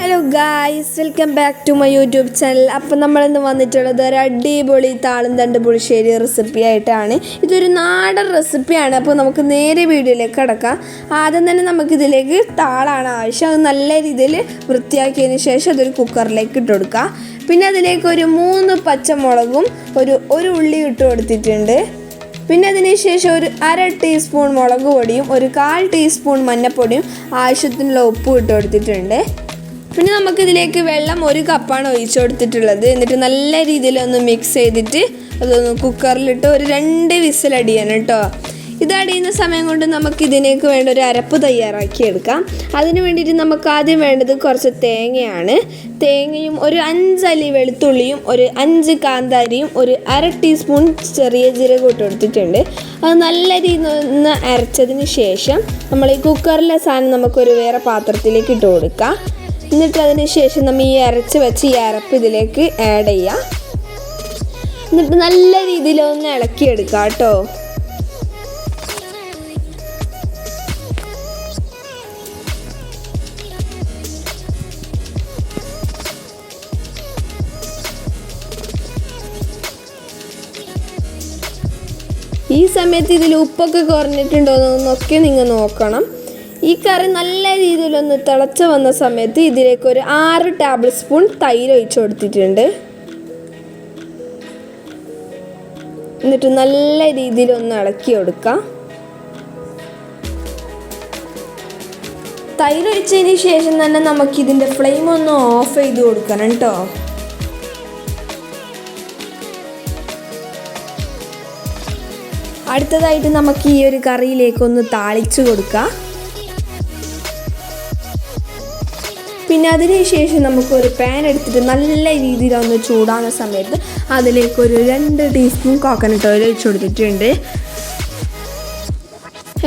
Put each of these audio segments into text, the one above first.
Hello guys welcome back to my YouTube channel അപ്പം നമ്മളിന്ന് വന്നിട്ടുള്ളത് ഒരു അടിപൊളി താളും തണ്ട് പുളിശ്ശേരി റെസിപ്പി ആയിട്ടാണ്. ഇതൊരു നാടൻ റെസിപ്പിയാണ് അപ്പോൾ നമുക്ക് നേരെ വീഡിയോയിലേക്ക് കിടക്കാം. ആദ്യം തന്നെ നമുക്കിതിലേക്ക് താളാണ് ആവശ്യം. അത് നല്ല രീതിയിൽ വൃത്തിയാക്കിയതിന് ശേഷം അതൊരു കുക്കറിലേക്ക് ഇട്ട് കൊടുക്കുക പിന്നെ അതിലേക്ക് ഒരു മൂന്ന് പച്ചമുളകും ഒരു ഒരു ഉള്ളി ഇട്ട് കൊടുത്തിട്ടുണ്ട്. പിന്നെ അതിന് ശേഷം ഒരു അര ടീസ്പൂൺ മുളക് പൊടിയും ഒരു കാൽ ടീസ്പൂൺ മഞ്ഞൾപ്പൊടിയും ആവശ്യത്തിനുള്ള ഉപ്പും ഇട്ട് കൊടുത്തിട്ടുണ്ട്. പിന്നെ നമുക്കിതിലേക്ക് വെള്ളം ഒരു കപ്പാണ് ഒഴിച്ചു കൊടുത്തിട്ടുള്ളത്. എന്നിട്ട് നല്ല രീതിയിൽ ഒന്ന് മിക്സ് ചെയ്തിട്ട് അതൊന്ന് കുക്കറിലിട്ട് ഒരു രണ്ട് വിസിലടിയാണ് കേട്ടോ. ഇത് അടിയുന്ന സമയം കൊണ്ട് നമുക്ക് ഇതിനേക്ക് വേണ്ട ഒരു അരപ്പ് തയ്യാറാക്കി എടുക്കാം. അതിന് വേണ്ടിയിട്ട് നമുക്ക് ആദ്യം വേണ്ടത് കുറച്ച് തേങ്ങയാണ്. തേങ്ങയും ഒരു അഞ്ചലി വെളുത്തുള്ളിയും ഒരു അഞ്ച് കാന്താരിയും ഒരു അര ടീസ്പൂൺ ചെറിയ ജീരകം ഇട്ട് കൊടുത്തിട്ടുണ്ട്. അത് നല്ല രീതിയിൽ ഒന്ന് അരച്ചതിന് ശേഷം നമ്മൾ ഈ കുക്കറിലെ സാധനം നമുക്കൊരു വേറെ പാത്രത്തിലേക്ക് ഇട്ട് കൊടുക്കാം. എന്നിട്ട് അതിന് ശേഷം നമ്മൾ ഈ അരച്ച് വെച്ച് ഈ അരപ്പ് ഇതിലേക്ക് ആഡ് ചെയ്യാം. എന്നിട്ട് നല്ല രീതിയിൽ ഒന്ന് ഇളക്കിയെടുക്കാം കേട്ടോ. ഈ സമയത്ത് ഇതിൽ ഉപ്പൊക്കെ കുറഞ്ഞിട്ടുണ്ടോ എന്നൊക്കെ നിങ്ങൾ നോക്കണം. ഈ കറി നല്ല രീതിയിലൊന്ന് തിളച്ച് വന്ന സമയത്ത് ഇതിലേക്ക് ഒരു ആറ് ടേബിൾ സ്പൂൺ തൈര് ഒഴിച്ചു കൊടുത്തിട്ടുണ്ട്. എന്നിട്ട് നല്ല രീതിയിൽ ഒന്ന് ഇളക്കി കൊടുക്കാം. തൈര് ഒഴിച്ചതിന് ശേഷം തന്നെ നമുക്ക് ഇതിന്റെ ഫ്ലെയിം ഒന്ന് ഓഫ് ചെയ്ത് കൊടുക്കണം കേട്ടോ അടുത്തതായിട്ട് നമുക്ക് ഈ ഒരു കറിയിലേക്ക് ഒന്ന് താളിച്ചു കൊടുക്കാം. പിന്നെ അതിന് ശേഷം നമുക്ക് ഒരു പാൻ എടുത്തിട്ട് നല്ല രീതിയിൽ ഒന്ന് ചൂടാകുന്ന സമയത്ത് അതിലേക്ക് ഒരു രണ്ട് ടീസ്പൂൺ കോക്കനട്ട് ഓയിൽ ഒഴിച്ചു കൊടുത്തിട്ടുണ്ട്.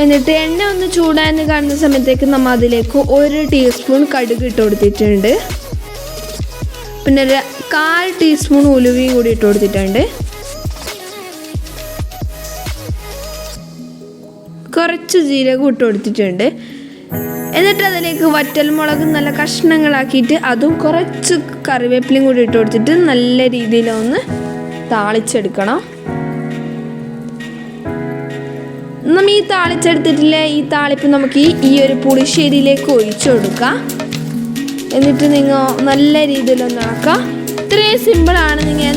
എന്നിട്ട് എണ്ണ ഒന്ന് ചൂടാന്ന് കാണുന്ന സമയത്തേക്ക് നമ്മൾ അതിലേക്ക് ഒരു ടീസ്പൂൺ കടുക് ഇട്ട് കൊടുത്തിട്ടുണ്ട്. പിന്നെ ഒരു കാൽ ടീസ്പൂൺ ഉലുവയും കൂടി ഇട്ട് കൊടുത്തിട്ടുണ്ട്. കുറച്ച് ജീരകം ഇട്ട് കൊടുത്തിട്ടുണ്ട്. എന്നിട്ട് അതിലേക്ക് വറ്റൽ വറ്റൽമുളക് നല്ല കഷ്ണങ്ങളാക്കിയിട്ട് അതും കുറച്ച് കറിവേപ്പിലയും കൂടി ഇട്ട് കൊടുത്തിട്ട് നല്ല രീതിയിൽ ഒന്ന് താളിച്ചെടുക്കണം. നമ്മ ഈ താളിച്ചെടുത്തിട്ടില്ല ഈ താളിപ്പ് നമുക്ക് ഈ ഒരു പുളിശ്ശേരിയിലേക്ക് ഒഴിച്ചു കൊടുക്കാം. എന്നിട്ട് നിങ്ങൾ നല്ല രീതിയിലൊന്ന് ഇളക്കാം ഇത്രയും സിമ്പിളാണ് നിങ്ങൾ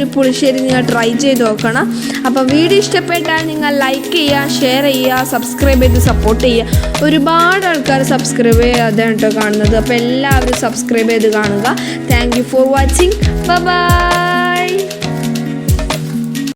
ഒരു പുളിശ്ശേരി നിങ്ങൾ ട്രൈ ചെയ്ത് നോക്കണം. അപ്പോൾ വീഡിയോ ഇഷ്ടപ്പെട്ടാൽ നിങ്ങൾ ലൈക്ക് ചെയ്യുക ഷെയർ ചെയ്യുക സബ്സ്ക്രൈബ് ചെയ്ത് സപ്പോർട്ട് ചെയ്യുക. ഒരുപാട് ആൾക്കാർ സബ്സ്ക്രൈബ് ചെയ്യാതെ കേട്ടോ കാണുന്നത്. അപ്പോൾ എല്ലാവരും സബ്സ്ക്രൈബ് ചെയ്ത് കാണുക. Thank you for watching bye